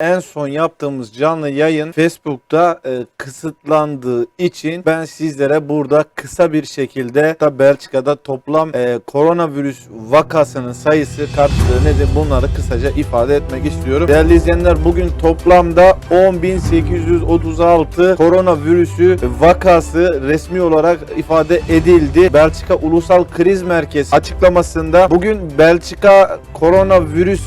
En son yaptığımız canlı yayın Facebook'ta e, kısıtlandığı için ben sizlere burada kısa bir şekilde da Belçika'da toplam e, koronavirüs vakasının sayısı karşılığı nedir bunları kısaca ifade etmek istiyorum. Değerli izleyenler bugün toplamda 10.836 koronavirüsü vakası resmi olarak ifade edildi. Belçika Ulusal Kriz Merkezi açıklamasında bugün Belçika koronavirüs e,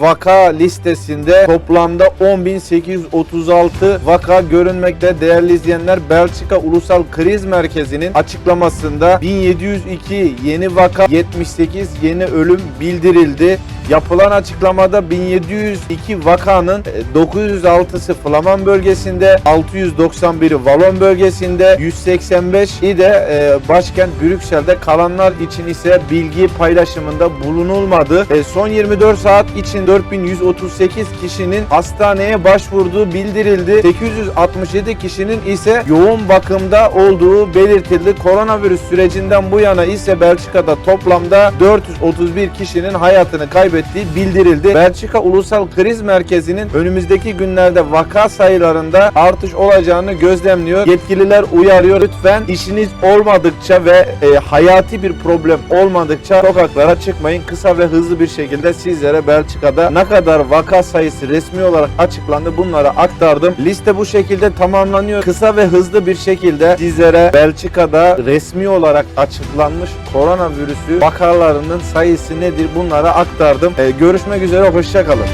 vaka listesinde toplamda 10.836 vaka görünmekte. Değerli izleyenler Belçika Ulusal Kriz Merkezi'nin açıklamasında 1702 yeni vaka 78 yeni ölüm bildirildi. Yapılan açıklamada 1702 vakanın e, 906'sı Flaman bölgesinde, 691'i Valon bölgesinde, 185'i de e, başkent Brüksel'de kalanlar için ise bilgi paylaşımında bulunulmadı. E, Son 24 saat için 4138 kişinin hastaneye başvurduğu bildirildi. 867 kişinin ise yoğun bakımda olduğu belirtildi. Koronavirüs sürecinden bu yana ise Belçika'da toplamda 431 kişinin hayatını kaybettiği bildirildi. Belçika Ulusal Kriz Merkezi'nin önümüzdeki günlerde vaka sayılarında artış olacağını gözlemliyor. Yetkililer uyarıyor. Lütfen işiniz olmadıkça ve e, hayati bir problem olmadıkça sokaklara çıkmayın. Kısa ve hızlı bir şekilde sizlere Belçika'da ne kadar vaka sayısı resmi olarak açıklandı bunları aktardım. Liste bu şekilde tamamlanıyor. Kısa ve hızlı bir şekilde sizlere Belçika'da resmi olarak açıklanmış koronavirüsü vakalarının sayısı nedir bunları aktardım. E, görüşmek üzere hoşçakalın.